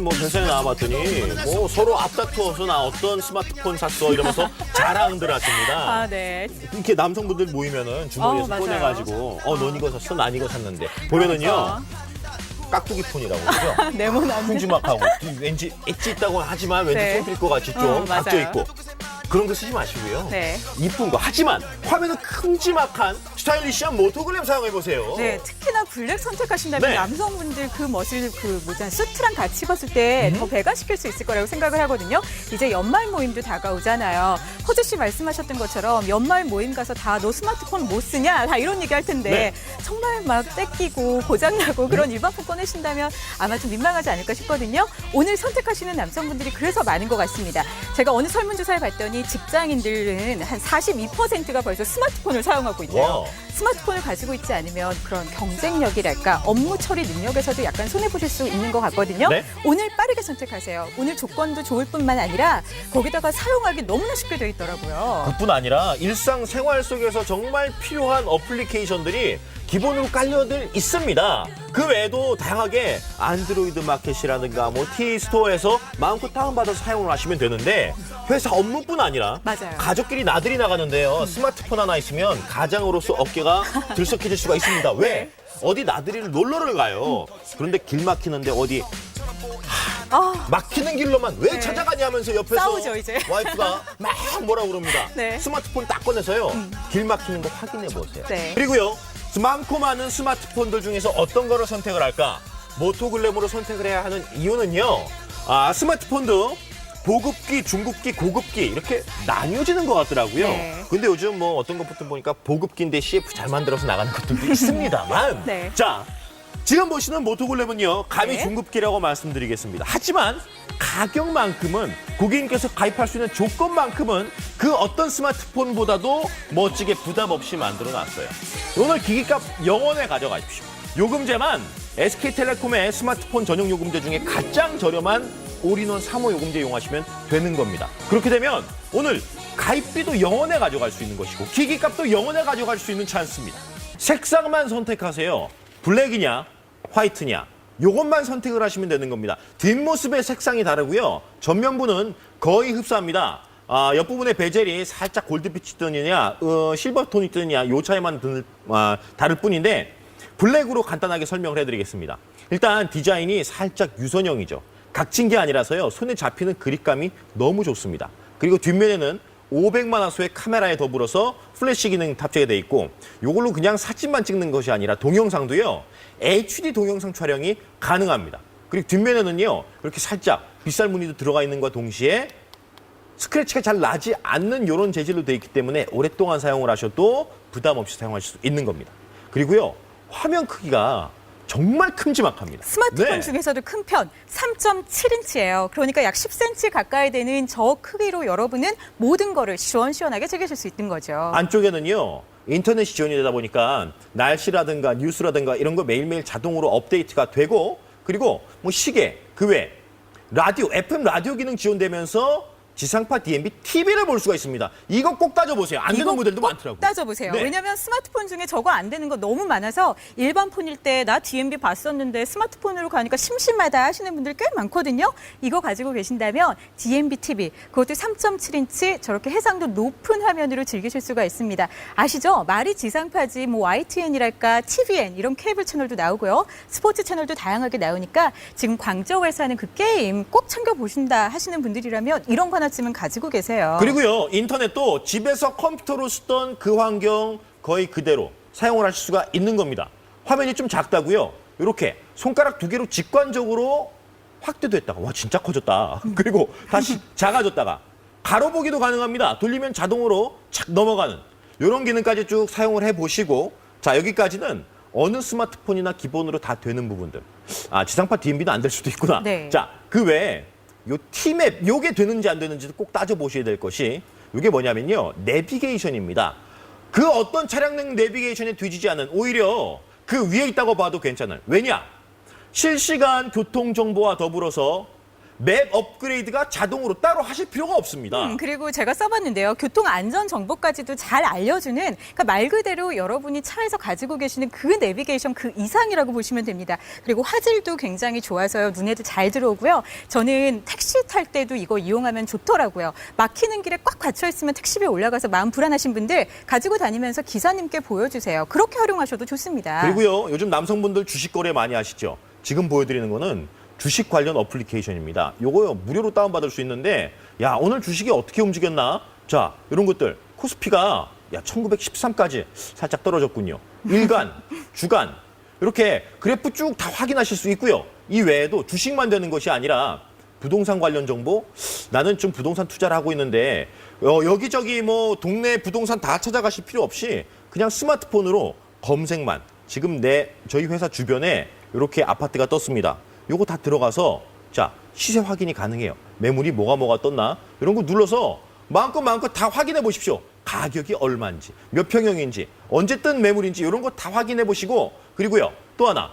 뭐 회사에 나와봤더니 뭐 서로 앞다투어서 나 어떤 스마트폰 샀어 이러면서 자랑들 하십니다. 아, 네. 이렇게 남성분들 모이면은 어, 주머니에서 맞아요. 꺼내가지고 어 넌 이거 샀어 난 이거 샀는데 보면은요 깍두기 폰이라고 그러죠. 네모난. 큼지막하고 왠지 엣지 있다고 하지만 왠지 네. 좁힐 것 같이 좀 어, 각져 맞아요. 있고 그런 거 쓰지 마시고요. 네. 이쁜 거 하지만 화면은 큼지막한 스타일리시한 모토그램 사용해 보세요. 네, 특히나 블랙 선택하신다면 네. 남성분들 그 멋을 그 뭐지 수트랑 같이 입었을 때 음. 더 배가시킬 수 있을 거라고 생각을 하거든요. 이제 연말 모임도 다가오잖아요. 허주 씨 말씀하셨던 것처럼 연말 모임 가서 다 너 스마트폰 못 쓰냐 다 이런 얘기 할 텐데 네. 정말 막 뺏기고 고장나고 그런 일반폰 꺼내신다면 아마 좀 민망하지 않을까 싶거든요. 오늘 선택하시는 남성분들이 그래서 많은 것 같습니다. 제가 어느 설문조사를 봤더니 직장인들은 한 42%가 벌써 스마트폰을 사용하고 있대요. 와. 스마트폰을 가지고 있지 않으면 그런 경쟁력이랄까 업무 처리 능력에서도 약간 손해 보실 수 있는 것 같거든요. 네. 오늘 빠르게 선택하세요. 오늘 조건도 좋을 뿐만 아니라 거기다가 사용하기 너무나 쉽게 돼 있더라고요. 그뿐 아니라 일상 생활 속에서 정말 필요한 어플리케이션들이 기본으로 깔려들 있습니다. 그 외에도 다양하게 안드로이드 마켓이라든가 뭐 T 스토어에서 마음껏 다운받아서 사용을 하시면 되는데 회사 업무뿐 아니라 맞아요. 가족끼리 나들이 나가는데요. 스마트폰 하나 있으면 가장으로서 어깨가 들썩해질 수가 있습니다. 왜? 네. 어디 나들이를 놀러를 가요. 그런데 길 막히는데 어디 아, 막히는 길로만 왜 네. 찾아가냐 하면서 옆에서 싸우죠, 이제. 와이프가 막 뭐라 그럽니다. 네. 음. 스마트폰 딱 꺼내서요. 길 막히는 거 확인해 보세요. 네. 그리고요. 많고 많은 스마트폰들 중에서 어떤 거를 선택을 할까? 모토글램으로 선택을 해야 하는 이유는요. 아, 스마트폰도 보급기, 중급기, 고급기 이렇게 나뉘어지는 것 같더라고요. 네. 근데 요즘 뭐 어떤 것부터 보니까 보급기인데 CF 잘 만들어서 나가는 것들도 있습니다만. 네. 자, 지금 보시는 모토글램은요, 감히 네. 중급기라고 말씀드리겠습니다. 하지만 가격만큼은 고객님께서 가입할 수 있는 조건만큼은 그 어떤 스마트폰보다도 멋지게 부담 없이 만들어 놨어요. 오늘 기기값 영원에 가져가십시오. 요금제만 SK텔레콤의 스마트폰 전용 요금제 중에 가장 저렴한 올인원 3호 요금제 이용하시면 되는 겁니다. 그렇게 되면 오늘 가입비도 영원에 가져갈 수 있는 것이고 기기값도 영원에 가져갈 수 있는 찬스입니다. 색상만 선택하세요. 블랙이냐, 화이트냐. 요것만 선택을 하시면 되는 겁니다. 뒷모습의 색상이 다르고요. 전면부는 거의 흡사합니다. 아, 옆부분의 베젤이 살짝 골드빛이 뜨느냐, 어, 실버톤이 뜨느냐, 요 차이만 들, 아, 다를 뿐인데 블랙으로 간단하게 설명을 해드리겠습니다. 일단 디자인이 살짝 유선형이죠. 각진 게 아니라서요. 손에 잡히는 그립감이 너무 좋습니다. 그리고 뒷면에는 500만 화소의 카메라에 더불어서 플래시 기능 탑재가 돼 있고 이걸로 그냥 사진만 찍는 것이 아니라 동영상도요. HD 동영상 촬영이 가능합니다. 그리고 뒷면에는요. 이렇게 살짝 빗살 무늬도 들어가 있는 것과 동시에 스크래치가 잘 나지 않는 이런 재질로 되어 있기 때문에 오랫동안 사용을 하셔도 부담 없이 사용하실 수 있는 겁니다. 그리고요. 화면 크기가 정말 큼지막합니다. 스마트폰 네. 중에서도 큰 편 3.7인치예요. 그러니까 약 10cm 가까이 되는 저 크기로 여러분은 모든 거를 시원시원하게 즐기실 수 있는 거죠. 안쪽에는요. 인터넷이 지원이 되다 보니까 날씨라든가 뉴스라든가 이런 거 매일매일 자동으로 업데이트가 되고 그리고 뭐 시계 그 외 라디오 FM 라디오 기능 지원되면서 지상파 DMB TV를 볼 수가 있습니다. 이거 꼭 따져보세요. 안 되는 모델도 꼭 많더라고요. 따져보세요. 네. 왜냐하면 스마트폰 중에 저거 안 되는 거 너무 많아서 일반 폰일 때 나 DMB 봤었는데 스마트폰으로 가니까 심심하다 하시는 분들 꽤 많거든요. 이거 가지고 계신다면 DMB TV 그것도 3.7인치 저렇게 해상도 높은 화면으로 즐기실 수가 있습니다. 아시죠? 말이 지상파지 뭐 YTN이랄까 TVN 이런 케이블 채널도 나오고요. 스포츠 채널도 다양하게 나오니까 지금 광저우에서 하는 그 게임 꼭 챙겨 보신다 하시는 분들이라면 이런 거 하나쯤은 가지고 계세요. 그리고요 인터넷도 집에서 컴퓨터로 쓰던 그 환경 거의 그대로 사용을 하실 수가 있는 겁니다. 화면이 좀 작다고요. 이렇게 손가락 두 개로 직관적으로 확대됐다가 와 진짜 커졌다. 그리고 다시 작아졌다가 가로 보기도 가능합니다. 돌리면 자동으로 착 넘어가는 이런 기능까지 쭉 사용을 해보시고 자 여기까지는 어느 스마트폰이나 기본으로 다 되는 부분들. 아 지상파 DMB도 안될 수도 있구나. 네. 자그 외에 요 T맵 요게 되는지 안 되는지도 꼭 따져 보셔야 될 것이 이게 뭐냐면요 내비게이션입니다. 그 어떤 차량용 내비게이션에 뒤지지 않은 오히려 그 위에 있다고 봐도 괜찮아요. 왜냐 실시간 교통 정보와 더불어서 맵 업그레이드가 자동으로 따로 하실 필요가 없습니다. 음, 그리고 제가 써봤는데요. 교통 안전 정보까지도 잘 알려주는 그러니까 말 그대로 여러분이 차에서 가지고 계시는 그 내비게이션 그 이상이라고 보시면 됩니다. 그리고 화질도 굉장히 좋아서요. 눈에도 잘 들어오고요. 저는 택시 탈 때도 이거 이용하면 좋더라고요. 막히는 길에 꽉 갇혀 있으면 택시비에 올라가서 마음 불안하신 분들 가지고 다니면서 기사님께 보여주세요. 그렇게 활용하셔도 좋습니다. 그리고요, 요즘 남성분들 주식 거래 많이 하시죠? 지금 보여드리는 거는 주식 관련 어플리케이션입니다. 요거요, 무료로 다운받을 수 있는데, 야, 오늘 주식이 어떻게 움직였나? 자, 이런 것들. 코스피가, 야, 1913까지 살짝 떨어졌군요. 일간, 주간, 이렇게 그래프 쭉 다 확인하실 수 있고요. 이 외에도 주식만 되는 것이 아니라 부동산 관련 정보 나는 좀 부동산 투자를 하고 있는데 어, 여기저기 뭐 동네 부동산 다 찾아가실 필요 없이 그냥 스마트폰으로 검색만 지금 내 저희 회사 주변에 이렇게 아파트가 떴습니다. 요거 다 들어가서 자 시세 확인이 가능해요. 매물이 뭐가 뭐가 떴나 이런 거 눌러서 마음껏 마음껏 다 확인해 보십시오. 가격이 얼마인지 몇 평형인지 언제 뜬 매물인지 이런 거 다 확인해 보시고 그리고요 또 하나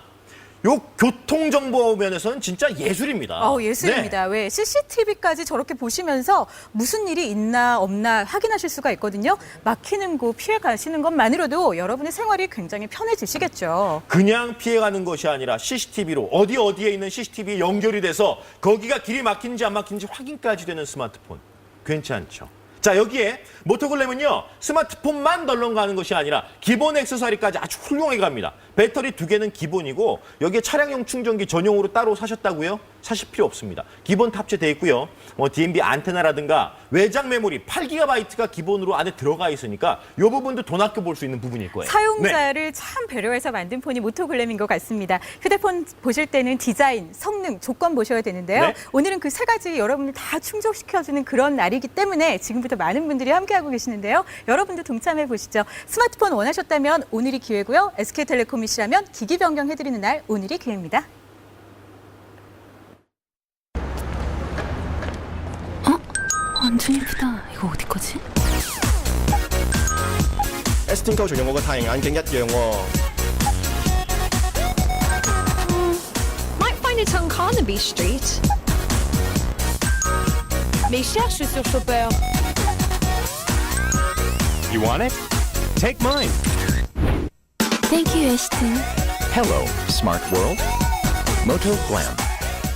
요 교통 정보 면에서는 진짜 예술입니다. 어, 네. 예술입니다. 왜 CCTV까지 저렇게 보시면서 무슨 일이 있나 없나 확인하실 수가 있거든요. 막히는 곳 피해 가시는 것만으로도 여러분의 생활이 굉장히 편해지시겠죠. 그냥 피해 가는 것이 아니라 CCTV로 어디 어디에 있는 CCTV에 연결이 돼서 거기가 길이 막히는지 안 막히는지 확인까지 되는 스마트폰. 괜찮죠? 자 여기에 모토글램은요 스마트폰만 덜렁가는 것이 아니라 기본 액세서리까지 아주 훌륭하게 갑니다. 배터리 두 개는 기본이고 여기에 차량용 충전기 전용으로 따로 사셨다고요? 사실 필요 없습니다. 기본 탑재돼 있고요. 뭐 DMB 안테나라든가 외장 메모리 8GB가 기본으로 안에 들어가 있으니까 이 부분도 돈 아껴 볼 수 있는 부분일 거예요. 네. 사용자를 참 배려해서 만든 폰이 모토글램인 것 같습니다. 휴대폰 보실 때는 디자인, 성능, 조건 보셔야 되는데요. 네. 오늘은 그 세 가지 여러분을 다 충족시켜주는 그런 날이기 때문에 지금부터 많은 분들이 함께하고 계시는데요. 여러분도 동참해 보시죠. 스마트폰 원하셨다면 오늘이 기회고요. SK텔레콤이시라면 기기 변경해드리는 날 오늘이 기회입니다. 완전 예쁘다. 이거 어디 거지? ，S 天購全用我個太陽眼鏡一樣喎、 Might find it on Carnaby Street. Mes cherches sur Chopper. You want it? Take mine. Thank you, Ashton. Hello, smart world. Moto Glam.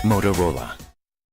Motorola.